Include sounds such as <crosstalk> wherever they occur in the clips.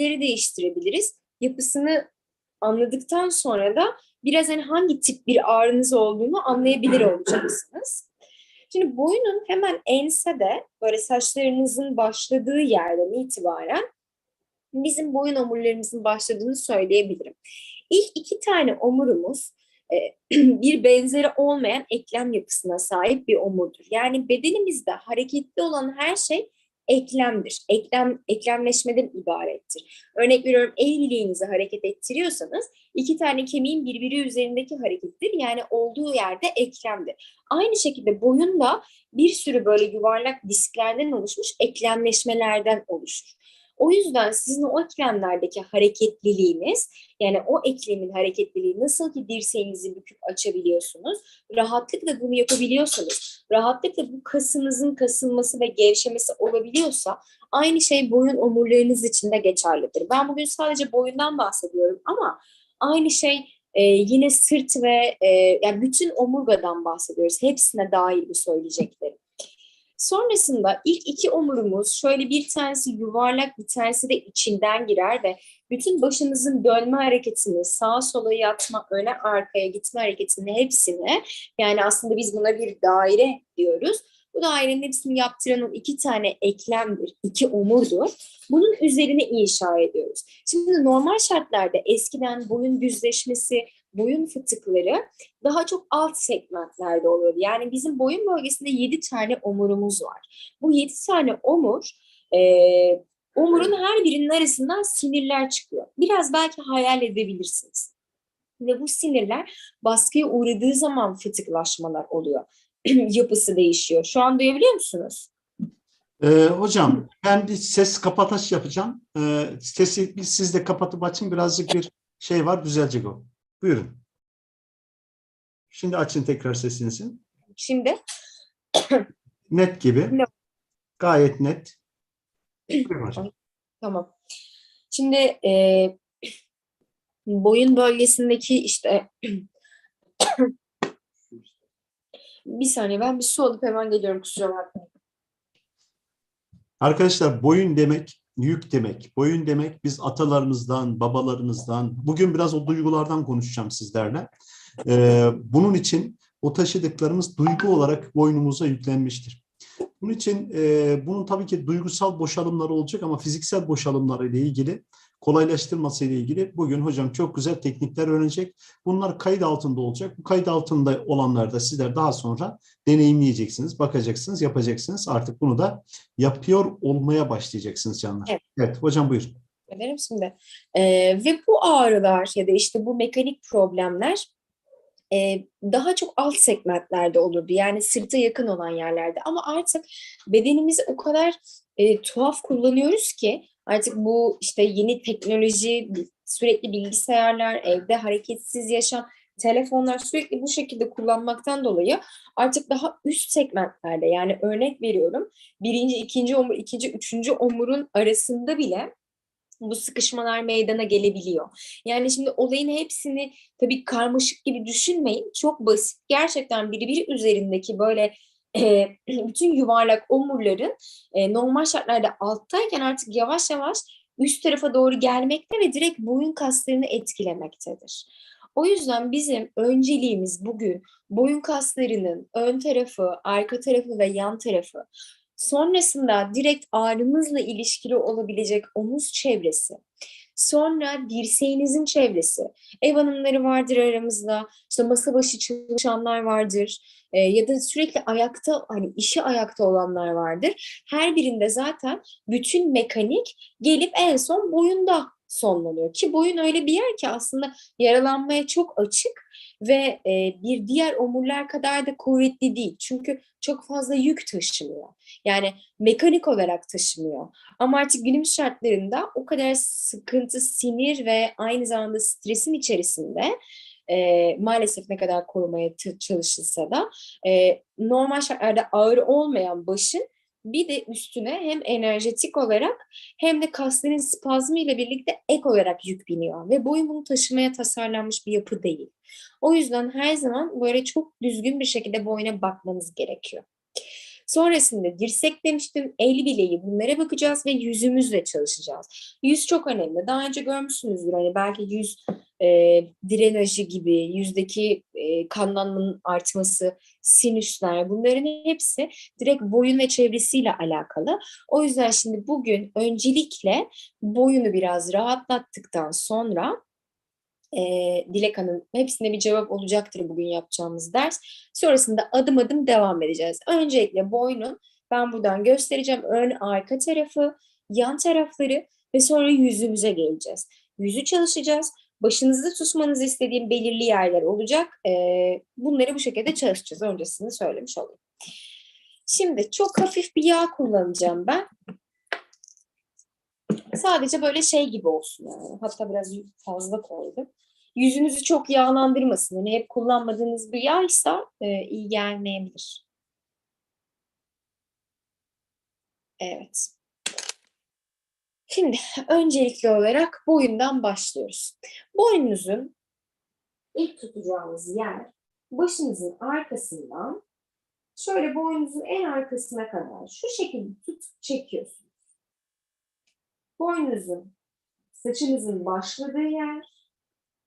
neleri değiştirebiliriz? Yapısını anladıktan sonra da biraz hani hangi tip bir ağrınız olduğunu anlayabilir olacaksınız. Şimdi boyunun hemen ensede böyle saçlarınızın başladığı yerden itibaren bizim boyun omurlarımızın başladığını söyleyebilirim. İlk iki tane omurumuz e, <clears throat> bir benzeri olmayan eklem yapısına sahip bir omurdur. Yani bedenimizde hareketli olan her şey eklemdir. Eklem, eklemleşmeden ibarettir. Örnek veriyorum el bileğinizi hareket ettiriyorsanız iki tane kemiğin birbiri üzerindeki harekettir. Yani olduğu yerde eklemdir. Aynı şekilde boyun da bir sürü böyle yuvarlak disklerden oluşmuş eklemleşmelerden oluşur. O yüzden sizin o eklemlerdeki hareketliliğiniz yani o eklemin hareketliliği nasıl ki dirseğinizi büküp açabiliyorsunuz, rahatlıkla bunu yapabiliyorsanız, rahatlıkla bu kasınızın kasılması ve gevşemesi olabiliyorsa aynı şey boyun omurlarınız için de geçerlidir. Ben bugün sadece boyundan bahsediyorum ama aynı şey e, yine sırt ve e, yani bütün omurgadan bahsediyoruz. Hepsine dahil bu söyleyeceklerim. Sonrasında ilk iki omurumuz şöyle bir tanesi yuvarlak bir tanesi de içinden girer ve bütün başınızın dönme hareketini, sağa sola yatma, öne arkaya gitme hareketini hepsini yani aslında biz buna bir daire diyoruz. Bu dairenin hepsini yaptıran o iki tane eklemdir, iki omurdur. Bunun üzerine inşa ediyoruz. Şimdi normal şartlarda eskiden boyun düzleşmesi, boyun fıtıkları daha çok alt segmentlerde oluyordu. Yani bizim boyun bölgesinde 7 tane omurumuz var. Bu 7 tane omur e, omurun her birinin arasından sinirler çıkıyor. Biraz belki hayal edebilirsiniz. Ve bu sinirler baskıya uğradığı zaman fıtıklaşmalar oluyor. <clears throat> Yapısı değişiyor. Şu an duyabiliyor musunuz? Ee, hocam ben bir ses kapataç yapacağım. Ee, sesi siz de kapatıp açın birazcık bir şey var düzelecek o. Buyurun. Şimdi açın tekrar sesinizi. Şimdi Net gibi. Ne? Gayet net. <clears throat> Buyurun hocam. Tamam. Şimdi e, boyun bölgesindeki işte <clears throat> bir saniye ben bir su alıp hemen geliyorum kusura bakmayın. Arkadaşlar boyun demek yük demek. Boyun demek biz atalarımızdan, babalarımızdan, bugün biraz o duygulardan konuşacağım sizlerle. Ee, bunun için o taşıdıklarımız duygu olarak boynumuza yüklenmiştir. Bunun için e, bunun tabii ki duygusal boşalımları olacak ama fiziksel boşalımları ile ilgili kolaylaştırması ile ilgili bugün hocam çok güzel teknikler öğrenecek. Bunlar kayıt altında olacak. Bu kayıt altında olanlar da sizler daha sonra deneyimleyeceksiniz, bakacaksınız, yapacaksınız. Artık bunu da yapıyor olmaya başlayacaksınız canlar. Evet. Evet, hocam buyurun. Ederim şimdi. Ee, ve bu ağrılar ya da işte bu mekanik problemler e, daha çok alt segmentlerde olurdu. Yani sırta yakın olan yerlerde. Ama artık bedenimizi o kadar e, tuhaf kullanıyoruz ki artık bu işte yeni teknoloji, sürekli bilgisayarlar, evde hareketsiz yaşam, telefonlar sürekli bu şekilde kullanmaktan dolayı artık daha üst segmentlerde yani örnek veriyorum birinci, ikinci omur, ikinci, üçüncü omurun arasında bile bu sıkışmalar meydana gelebiliyor. Yani şimdi olayın hepsini tabii karmaşık gibi düşünmeyin. Çok basit. Gerçekten birbiri üzerindeki böyle e, <clears throat> bütün yuvarlak omurların e, normal şartlarda alttayken artık yavaş yavaş üst tarafa doğru gelmekte ve direkt boyun kaslarını etkilemektedir. O yüzden bizim önceliğimiz bugün boyun kaslarının ön tarafı, arka tarafı ve yan tarafı Sonrasında direkt ağrınızla ilişkili olabilecek omuz çevresi. Sonra dirseğinizin çevresi. Ev hanımları vardır aramızda. İşte masa başı çalışanlar vardır. E, ya da sürekli ayakta hani işi ayakta olanlar vardır. Her birinde zaten bütün mekanik gelip en son boyunda sonlanıyor. Ki boyun öyle bir yer ki aslında yaralanmaya çok açık ve e, bir diğer omurlar kadar da kuvvetli değil. Çünkü çok fazla yük taşımıyor. Yani mekanik olarak taşımıyor. Ama artık günümüz şartlarında o kadar sıkıntı, sinir ve aynı zamanda stresin içerisinde e, maalesef ne kadar korumaya çalışılsa da e, normal şartlarda ağır olmayan başın bir de üstüne hem enerjetik olarak hem de kasların spazmı ile birlikte ek olarak yük biniyor ve boyun bunu taşımaya tasarlanmış bir yapı değil. O yüzden her zaman böyle çok düzgün bir şekilde boyuna bakmanız gerekiyor. Sonrasında dirsek demiştim, el bileği bunlara bakacağız ve yüzümüzle çalışacağız. Yüz çok önemli. Daha önce görmüşsünüzdür hani belki yüz e, drenajı gibi, yüzdeki e, kanlanmanın artması, sinüsler bunların hepsi direkt boyun ve çevresiyle alakalı. O yüzden şimdi bugün öncelikle boyunu biraz rahatlattıktan sonra e, Dilek Hanım hepsine bir cevap olacaktır bugün yapacağımız ders. Sonrasında adım adım devam edeceğiz. Öncelikle boynun ben buradan göstereceğim ön arka tarafı, yan tarafları ve sonra yüzümüze geleceğiz. Yüzü çalışacağız. Başınızda tutmanızı istediğim belirli yerler olacak. E, bunları bu şekilde çalışacağız. Öncesini söylemiş olayım. Şimdi çok hafif bir yağ kullanacağım ben. Sadece böyle şey gibi olsun yani. Hatta biraz fazla koydum. Yüzünüzü çok yağlandırmasın. Yani hep kullanmadığınız bir yağysa e, iyi gelmeyebilir. Evet. Şimdi öncelikli olarak boyundan başlıyoruz. Boynunuzun ilk tutacağınız yer başınızın arkasından şöyle boynunuzun en arkasına kadar şu şekilde tutup çekiyorsunuz. Boynunuzun saçınızın başladığı yer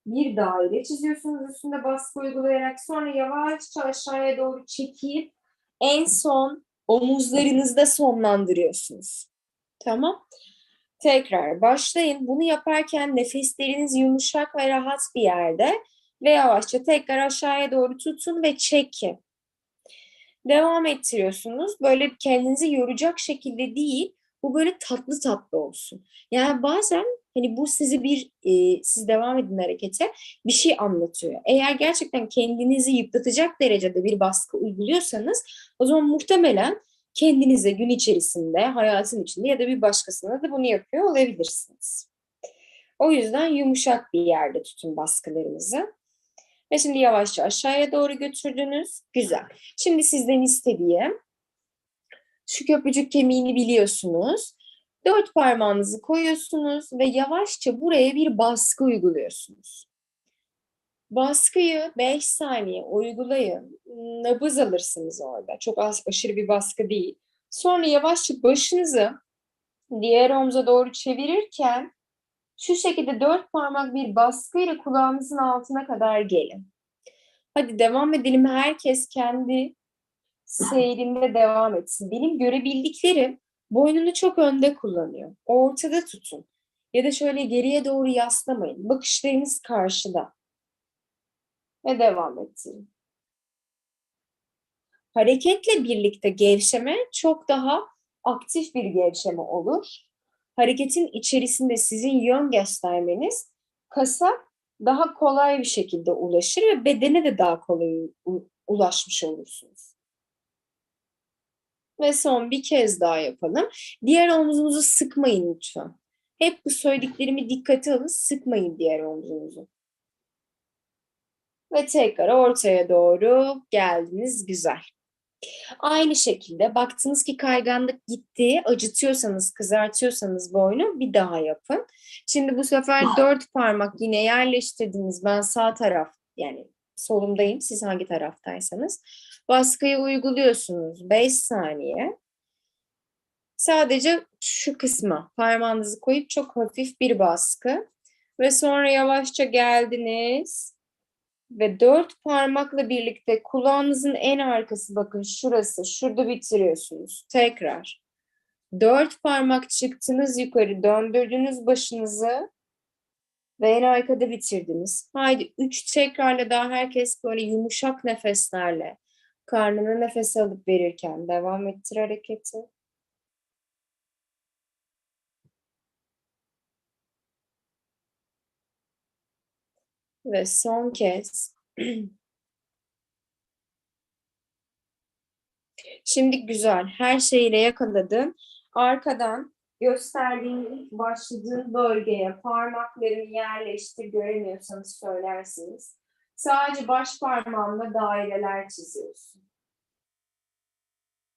bir daire çiziyorsunuz üstünde baskı uygulayarak sonra yavaşça aşağıya doğru çekip en son omuzlarınızda sonlandırıyorsunuz. Tamam. Tekrar başlayın. Bunu yaparken nefesleriniz yumuşak ve rahat bir yerde ve yavaşça tekrar aşağıya doğru tutun ve çekin. Devam ettiriyorsunuz. Böyle kendinizi yoracak şekilde değil, bu böyle tatlı tatlı olsun. Yani bazen hani bu sizi bir, e, siz devam edin harekete, bir şey anlatıyor. Eğer gerçekten kendinizi yıpratacak derecede bir baskı uyguluyorsanız o zaman muhtemelen kendinize gün içerisinde, hayatın içinde ya da bir başkasına da bunu yapıyor olabilirsiniz. O yüzden yumuşak bir yerde tutun baskılarınızı. Ve şimdi yavaşça aşağıya doğru götürdünüz. Güzel. Şimdi sizden istediğim şu köprücük kemiğini biliyorsunuz. Dört parmağınızı koyuyorsunuz ve yavaşça buraya bir baskı uyguluyorsunuz. Baskıyı 5 saniye uygulayın. Nabız alırsınız orada. Çok az aşırı bir baskı değil. Sonra yavaşça başınızı diğer omza doğru çevirirken şu şekilde dört parmak bir baskıyla kulağınızın altına kadar gelin. Hadi devam edelim. Herkes kendi seyrinde devam etsin. Benim görebildiklerim boynunu çok önde kullanıyor. Ortada tutun. Ya da şöyle geriye doğru yaslamayın. Bakışlarınız karşıda. Ve devam ettirin. Hareketle birlikte gevşeme çok daha aktif bir gevşeme olur. Hareketin içerisinde sizin yön göstermeniz kasa daha kolay bir şekilde ulaşır ve bedene de daha kolay ulaşmış olursunuz. Ve son bir kez daha yapalım. Diğer omuzunuzu sıkmayın lütfen. Hep bu söylediklerimi dikkate alın, sıkmayın diğer omuzunuzu. Ve tekrar ortaya doğru geldiniz, güzel. Aynı şekilde baktınız ki kayganlık gitti, acıtıyorsanız, kızartıyorsanız boynu bir daha yapın. Şimdi bu sefer dört parmak yine yerleştirdiniz. Ben sağ taraf yani solumdayım, siz hangi taraftaysanız. Baskıyı uyguluyorsunuz 5 saniye. Sadece şu kısma parmağınızı koyup çok hafif bir baskı. Ve sonra yavaşça geldiniz. Ve dört parmakla birlikte kulağınızın en arkası bakın şurası. Şurada bitiriyorsunuz. Tekrar. Dört parmak çıktınız yukarı. Döndürdünüz başınızı. Ve en arkada bitirdiniz. Haydi üç tekrarla daha herkes böyle yumuşak nefeslerle karnına nefes alıp verirken devam ettir hareketi. Ve son kez. <clears throat> Şimdi güzel. Her şeyle yakaladın. Arkadan gösterdiğin ilk başladığın bölgeye parmaklarını yerleştir. Göremiyorsanız söylersiniz. Sadece baş parmağınla daireler çiziyorsun.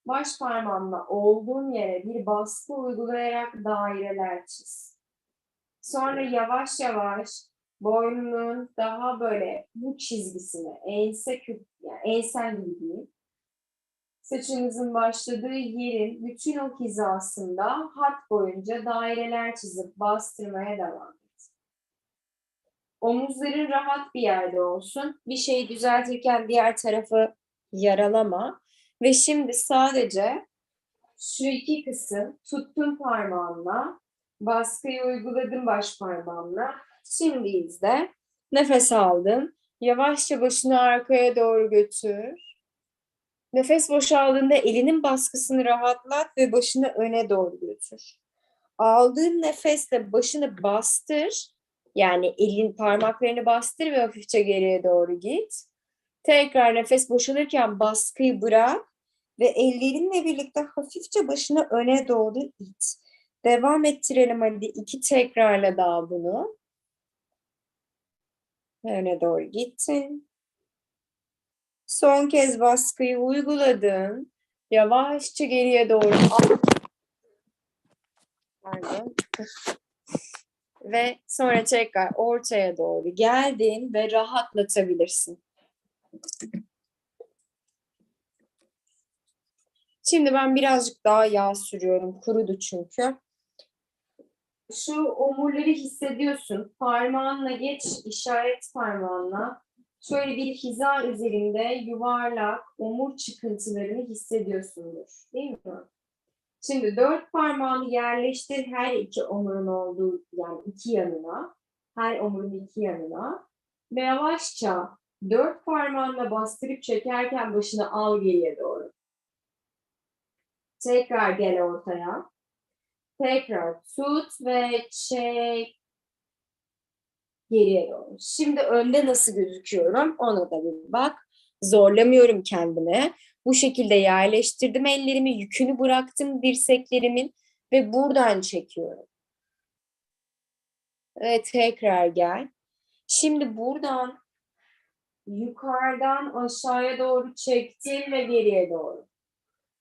Baş parmağınla olduğun yere bir baskı uygulayarak daireler çiz. Sonra yavaş yavaş boynunun daha böyle bu çizgisine, ense küp, yani ensen gibi. Saçınızın başladığı yerin bütün o hizasında hat boyunca daireler çizip bastırmaya devam et. Omuzların rahat bir yerde olsun. Bir şeyi düzeltirken diğer tarafı yaralama. Ve şimdi sadece şu iki kısım tuttun parmağınla, baskıyı uyguladın baş parmağınla. Şimdi izle. Nefes aldın. Yavaşça başını arkaya doğru götür. Nefes boşaldığında elinin baskısını rahatlat ve başını öne doğru götür. Aldığın nefesle başını bastır. Yani elin parmaklarını bastır ve hafifçe geriye doğru git. Tekrar nefes boşalırken baskıyı bırak ve ellerinle birlikte hafifçe başını öne doğru it. Devam ettirelim hadi iki tekrarla daha bunu. Öne doğru gittin. Son kez baskıyı uyguladın. Yavaşça geriye doğru. Pardon. Ve sonra tekrar ortaya doğru geldin ve rahatlatabilirsin. Şimdi ben birazcık daha yağ sürüyorum. Kurudu çünkü. Şu omurları hissediyorsun. Parmağınla geç, işaret parmağınla. Şöyle bir hiza üzerinde yuvarlak omur çıkıntılarını hissediyorsundur. Değil mi? Şimdi dört parmağını yerleştir her iki omurun olduğu yani iki yanına. Her omurun iki yanına. Ve yavaşça dört parmağınla bastırıp çekerken başını al geriye doğru. Tekrar gel ortaya. Tekrar tut ve çek geriye doğru. Şimdi önde nasıl gözüküyorum ona da bir bak. Zorlamıyorum kendimi. Bu şekilde yerleştirdim ellerimi, yükünü bıraktım dirseklerimin ve buradan çekiyorum. Evet tekrar gel. Şimdi buradan yukarıdan aşağıya doğru çektim ve geriye doğru.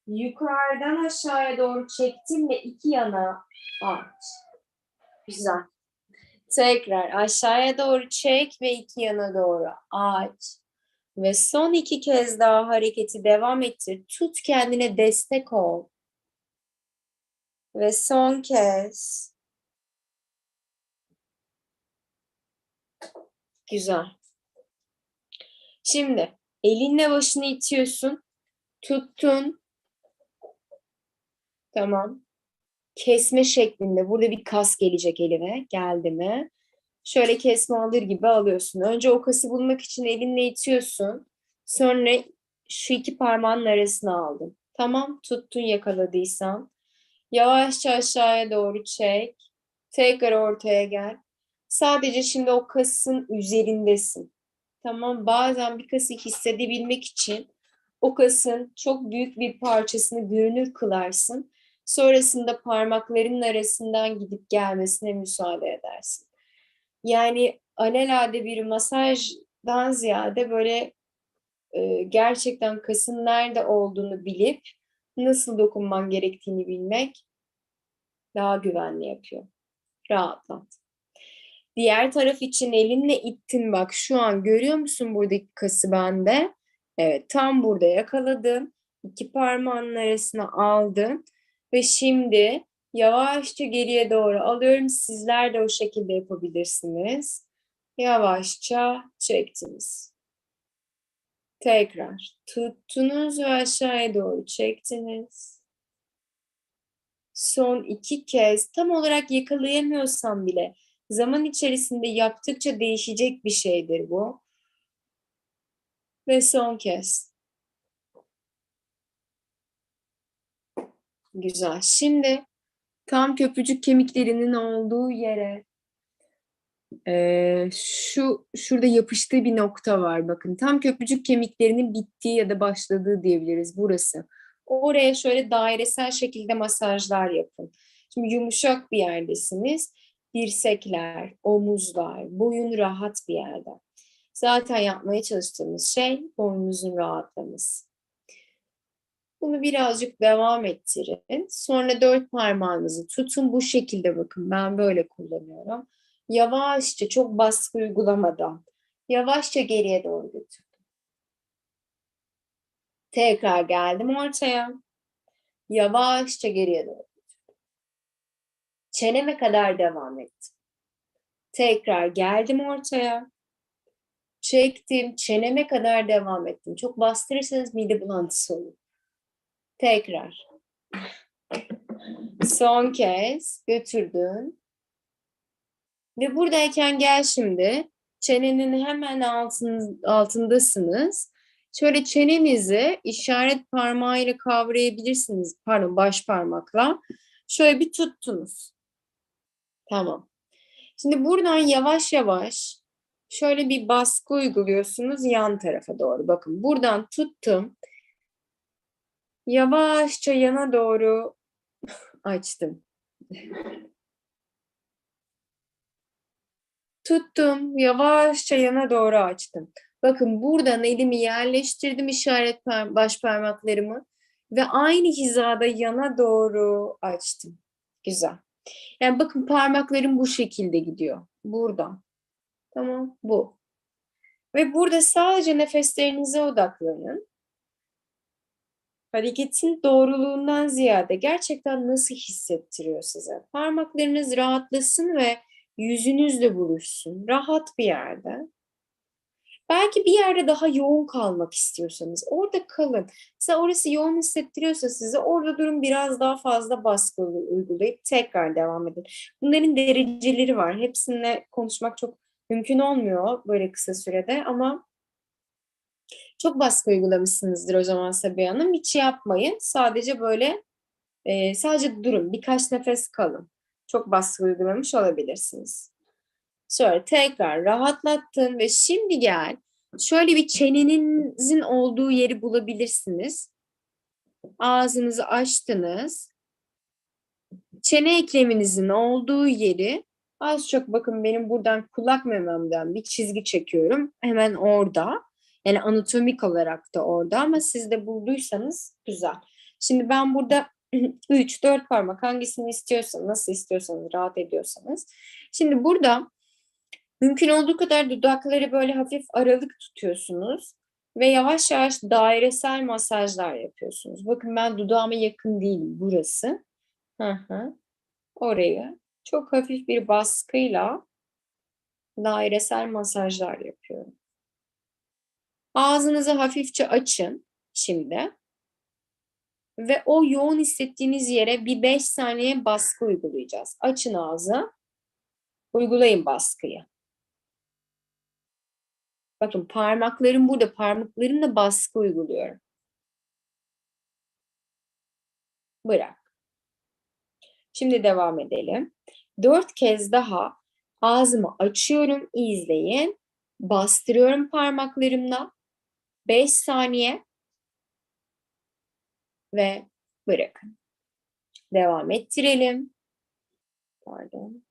Yukarıdan aşağıya doğru çektim ve iki yana aç. Güzel. Tekrar aşağıya doğru çek ve iki yana doğru aç. Ve son iki kez daha hareketi devam ettir. Tut kendine destek ol. Ve son kez. Güzel. Şimdi elinle başını itiyorsun. Tuttun. Tamam. Kesme şeklinde. Burada bir kas gelecek eline. Geldi mi? Şöyle kesme alır gibi alıyorsun. Önce o kası bulmak için elinle itiyorsun. Sonra şu iki parmağın arasına aldın. Tamam. Tuttun yakaladıysan. Yavaşça aşağıya doğru çek. Tekrar ortaya gel. Sadece şimdi o kasın üzerindesin. Tamam. Bazen bir kası hissedebilmek için o kasın çok büyük bir parçasını görünür kılarsın. Sonrasında parmaklarının arasından gidip gelmesine müsaade edersin. Yani alelade bir masajdan ziyade böyle e, gerçekten kasın nerede olduğunu bilip nasıl dokunman gerektiğini bilmek daha güvenli yapıyor. Rahatlat. Diğer taraf için elinle ittin bak şu an görüyor musun buradaki kası bende? Evet tam burada yakaladım. İki parmağının arasına aldım. Ve şimdi yavaşça geriye doğru alıyorum. Sizler de o şekilde yapabilirsiniz. Yavaşça çektiniz. Tekrar tuttunuz ve aşağıya doğru çektiniz. Son iki kez tam olarak yakalayamıyorsam bile zaman içerisinde yaptıkça değişecek bir şeydir bu. Ve son kez. Güzel. Şimdi tam köprücük kemiklerinin olduğu yere e, şu şurada yapıştığı bir nokta var. Bakın tam köprücük kemiklerinin bittiği ya da başladığı diyebiliriz burası. Oraya şöyle dairesel şekilde masajlar yapın. Şimdi yumuşak bir yerdesiniz. Dirsekler, omuzlar, boyun rahat bir yerde. Zaten yapmaya çalıştığımız şey boynunuzun rahatlaması. Bunu birazcık devam ettirin. Sonra dört parmağınızı tutun. Bu şekilde bakın ben böyle kullanıyorum. Yavaşça çok baskı uygulamadan yavaşça geriye doğru götürün. Tekrar geldim ortaya. Yavaşça geriye doğru. Çeneme kadar devam ettim. Tekrar geldim ortaya. Çektim. Çeneme kadar devam ettim. Çok bastırırsanız mide bulantısı olur. Tekrar. Son kez götürdün. Ve buradayken gel şimdi. Çenenin hemen altın, altındasınız. Şöyle çenenizi işaret parmağıyla kavrayabilirsiniz. Pardon baş parmakla. Şöyle bir tuttunuz. Tamam. Şimdi buradan yavaş yavaş şöyle bir baskı uyguluyorsunuz yan tarafa doğru. Bakın buradan tuttum. Yavaşça yana doğru açtım. Tuttum, yavaşça yana doğru açtım. Bakın buradan elimi yerleştirdim işaret baş parmaklarımı ve aynı hizada yana doğru açtım. Güzel. Yani bakın parmaklarım bu şekilde gidiyor. Buradan. Tamam, bu. Ve burada sadece nefeslerinize odaklanın. Hareketin doğruluğundan ziyade gerçekten nasıl hissettiriyor size? Parmaklarınız rahatlasın ve yüzünüzle buluşsun. Rahat bir yerde. Belki bir yerde daha yoğun kalmak istiyorsanız orada kalın. Mesela orası yoğun hissettiriyorsa size orada durun biraz daha fazla baskı uygulayıp tekrar devam edin. Bunların dereceleri var. Hepsine konuşmak çok mümkün olmuyor böyle kısa sürede ama çok baskı uygulamışsınızdır o zaman Sabiha Hanım. Hiç yapmayın. Sadece böyle e, sadece durun. Birkaç nefes kalın. Çok baskı uygulamış olabilirsiniz. Sonra tekrar rahatlattın ve şimdi gel. Şöyle bir çenenizin olduğu yeri bulabilirsiniz. Ağzınızı açtınız. Çene ekleminizin olduğu yeri az çok bakın benim buradan kulak mememden bir çizgi çekiyorum. Hemen orada. Yani anatomik olarak da orada ama siz de bulduysanız güzel. Şimdi ben burada <clears throat> 3, 4 parmak hangisini istiyorsanız, nasıl istiyorsanız, rahat ediyorsanız. Şimdi burada mümkün olduğu kadar dudakları böyle hafif aralık tutuyorsunuz ve yavaş yavaş dairesel masajlar yapıyorsunuz. Bakın ben dudağıma yakın değilim burası. Hı hı. Orayı çok hafif bir baskıyla dairesel masajlar yapıyorum. Ağzınızı hafifçe açın şimdi. Ve o yoğun hissettiğiniz yere bir 5 saniye baskı uygulayacağız. Açın ağzı. Uygulayın baskıyı. Bakın parmaklarım burada. Parmaklarımla baskı uyguluyorum. Bırak. Şimdi devam edelim. Dört kez daha ağzımı açıyorum. İzleyin. Bastırıyorum parmaklarımla. 5 saniye ve bırakın. Devam ettirelim. Pardon.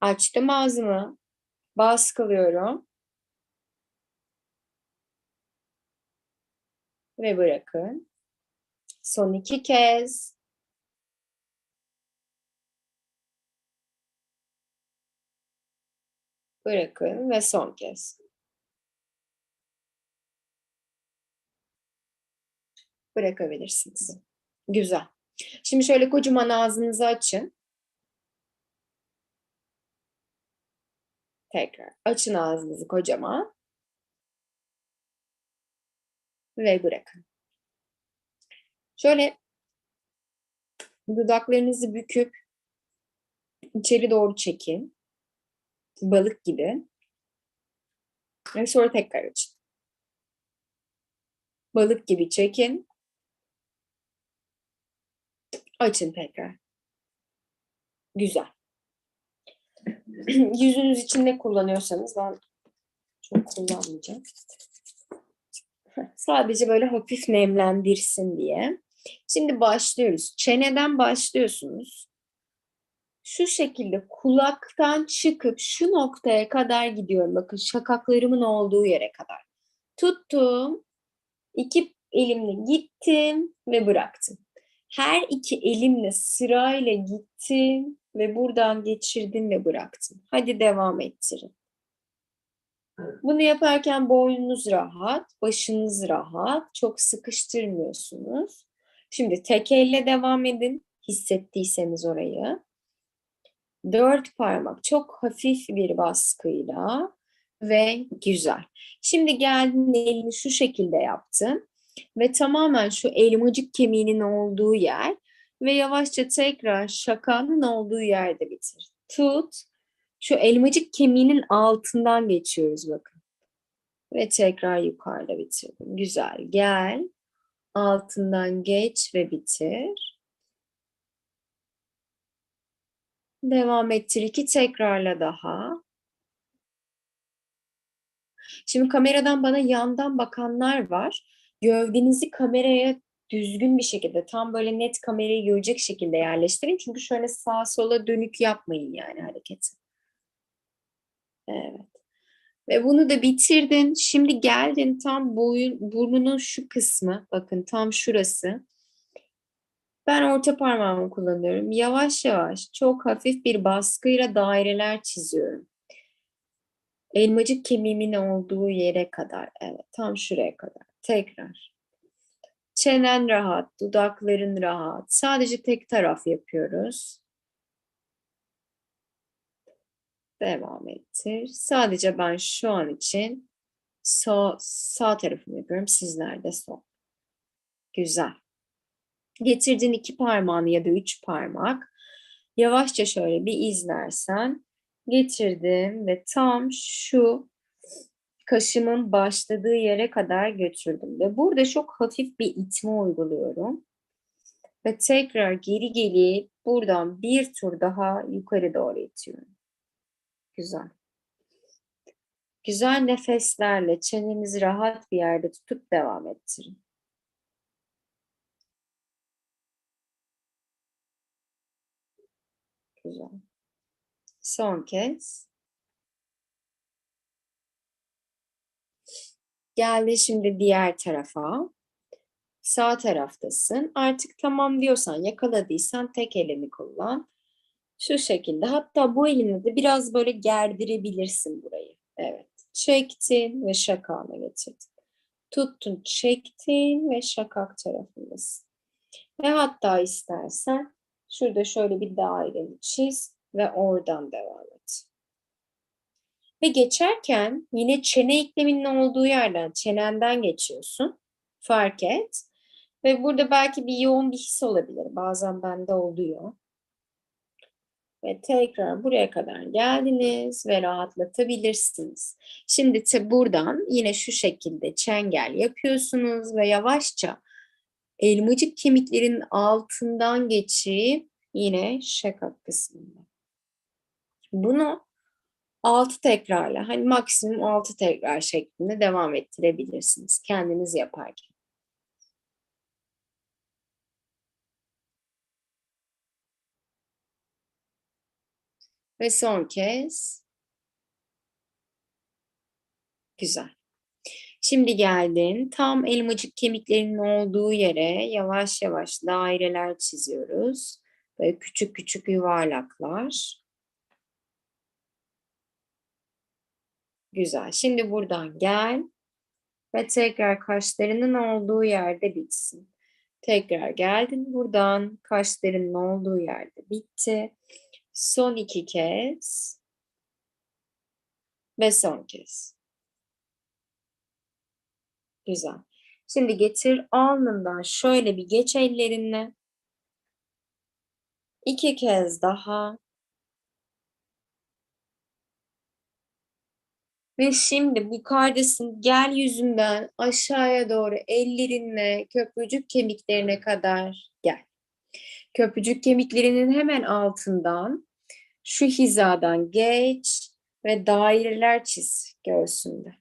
Açtım ağzımı. Baskılıyorum. Ve bırakın. Son iki kez. Bırakın ve son kez. Bırakabilirsiniz. Güzel. Şimdi şöyle kocaman ağzınızı açın. Tekrar açın ağzınızı kocaman. Ve bırakın. Şöyle dudaklarınızı büküp içeri doğru çekin. Balık gibi. Ve sonra tekrar açın. Balık gibi çekin. Açın tekrar. Güzel. <clears throat> Yüzünüz için ne kullanıyorsanız ben çok kullanmayacağım. Sadece böyle hafif nemlendirsin diye. Şimdi başlıyoruz. Çeneden başlıyorsunuz. Şu şekilde kulaktan çıkıp şu noktaya kadar gidiyorum. Bakın şakaklarımın olduğu yere kadar. Tuttum. İki elimle gittim ve bıraktım. Her iki elimle sırayla gittim ve buradan geçirdim ve bıraktım. Hadi devam ettirin. Bunu yaparken boynunuz rahat, başınız rahat, çok sıkıştırmıyorsunuz. Şimdi tek elle devam edin, hissettiyseniz orayı. Dört parmak çok hafif bir baskıyla ve güzel. Şimdi geldin elini şu şekilde yaptın ve tamamen şu elmacık kemiğinin olduğu yer ve yavaşça tekrar şakanın olduğu yerde bitir. Tut. Şu elmacık kemiğinin altından geçiyoruz bakın. Ve tekrar yukarıda bitirdim. Güzel. Gel. Altından geç ve bitir. Devam ettir. iki tekrarla daha. Şimdi kameradan bana yandan bakanlar var. Gövdenizi kameraya düzgün bir şekilde tam böyle net kamerayı görecek şekilde yerleştirin. Çünkü şöyle sağa sola dönük yapmayın yani hareketi. Evet. Ve bunu da bitirdin. Şimdi geldin tam boyun, burnunun şu kısmı. Bakın tam şurası. Ben orta parmağımı kullanıyorum. Yavaş yavaş çok hafif bir baskıyla daireler çiziyorum. Elmacık kemiğimin olduğu yere kadar. Evet tam şuraya kadar. Tekrar. Çenen rahat, dudakların rahat. Sadece tek taraf yapıyoruz. Devam ettir. Sadece ben şu an için sağ, sağ tarafımı yapıyorum. Sizler de sol. Güzel. Getirdin iki parmağını ya da üç parmak. Yavaşça şöyle bir izlersen getirdim ve tam şu kaşımın başladığı yere kadar götürdüm. Ve burada çok hafif bir itme uyguluyorum. Ve tekrar geri gelip buradan bir tur daha yukarı doğru itiyorum. Güzel. Güzel nefeslerle çenenizi rahat bir yerde tutup devam ettirin. Güzel. Son kez. Geldi şimdi diğer tarafa. Sağ taraftasın. Artık tamam diyorsan, yakaladıysan tek elini kullan. Şu şekilde. Hatta bu elinle de biraz böyle gerdirebilirsin burayı. Evet. Çektin ve şakağına getirdin. Tuttun, çektin ve şakak tarafındasın. Ve hatta istersen şurada şöyle bir daireni çiz ve oradan devam et. Ve geçerken yine çene ekleminin olduğu yerden, çenenden geçiyorsun. Fark et. Ve burada belki bir yoğun bir his olabilir. Bazen bende oluyor. Ve tekrar buraya kadar geldiniz ve rahatlatabilirsiniz. Şimdi de buradan yine şu şekilde çengel yapıyorsunuz ve yavaşça elmacık kemiklerin altından geçip yine şakak kısmında. Bunu 6 tekrarla, hani maksimum 6 tekrar şeklinde devam ettirebilirsiniz kendiniz yaparken. Ve son kez. Güzel. Şimdi geldin. Tam elmacık kemiklerinin olduğu yere yavaş yavaş daireler çiziyoruz. Böyle küçük küçük yuvarlaklar. Güzel. Şimdi buradan gel. Ve tekrar kaşlarının olduğu yerde bitsin. Tekrar geldin buradan. Kaşlarının olduğu yerde bitti. Son iki kez. Ve son kez. Güzel. Şimdi getir alnından şöyle bir geç ellerinle. İki kez daha. Ve şimdi yukarıdasın. Gel yüzünden aşağıya doğru ellerinle köprücük kemiklerine kadar gel. Köprücük kemiklerinin hemen altından şu hizadan geç ve daireler çiz göğsünde.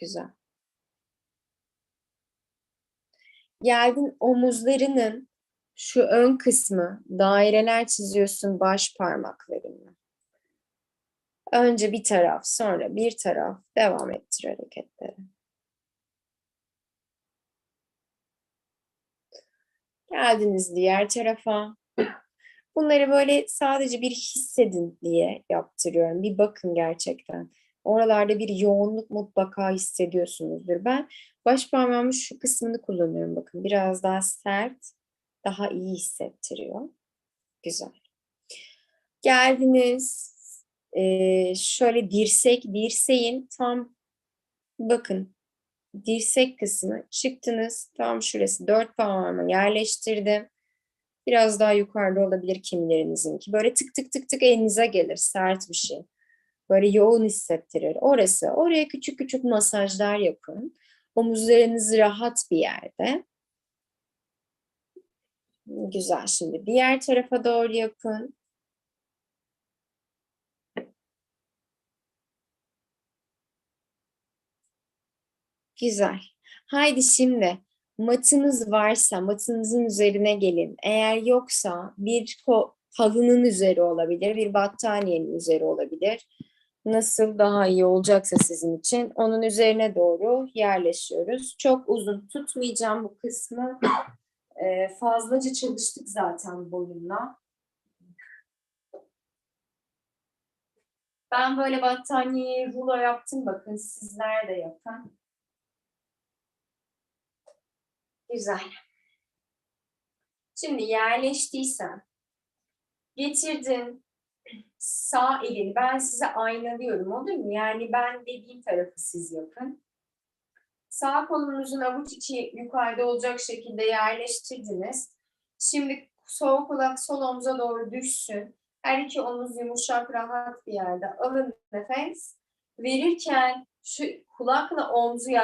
Güzel. Geldin omuzlarının şu ön kısmı daireler çiziyorsun baş parmaklarınla. Önce bir taraf, sonra bir taraf devam ettir hareketleri. Geldiniz diğer tarafa. Bunları böyle sadece bir hissedin diye yaptırıyorum. Bir bakın gerçekten. Oralarda bir yoğunluk mutlaka hissediyorsunuzdur. Ben baş parmağımın şu kısmını kullanıyorum bakın. Biraz daha sert, daha iyi hissettiriyor. Güzel. Geldiniz. Ee, şöyle dirsek, dirseğin tam bakın dirsek kısmı çıktınız. Tam şurası dört parmağımı yerleştirdim. Biraz daha yukarıda olabilir kimilerinizinki. Böyle tık tık tık tık elinize gelir sert bir şey. Böyle yoğun hissettirir. Orası. Oraya küçük küçük masajlar yapın. Omuzlarınız rahat bir yerde. Güzel. Şimdi diğer tarafa doğru yapın. Güzel. Haydi şimdi matınız varsa matınızın üzerine gelin. Eğer yoksa bir halının üzeri olabilir, bir battaniyenin üzeri olabilir. Nasıl daha iyi olacaksa sizin için onun üzerine doğru yerleşiyoruz. Çok uzun tutmayacağım bu kısmı. <clears throat> Ee, fazlaca çalıştık zaten boyunla. Ben böyle battaniyeyi rulo yaptım. Bakın sizler de yapın. Güzel. Şimdi yerleştiysen getirdin sağ elini ben size aynalıyorum olur mu? Yani ben dediğim tarafı siz yapın. Sağ kolunuzun avuç içi yukarıda olacak şekilde yerleştirdiniz. Şimdi sol kulak sol omuza doğru düşsün. Her iki omuz yumuşak rahat bir yerde. Alın nefes. Verirken şu kulakla omzu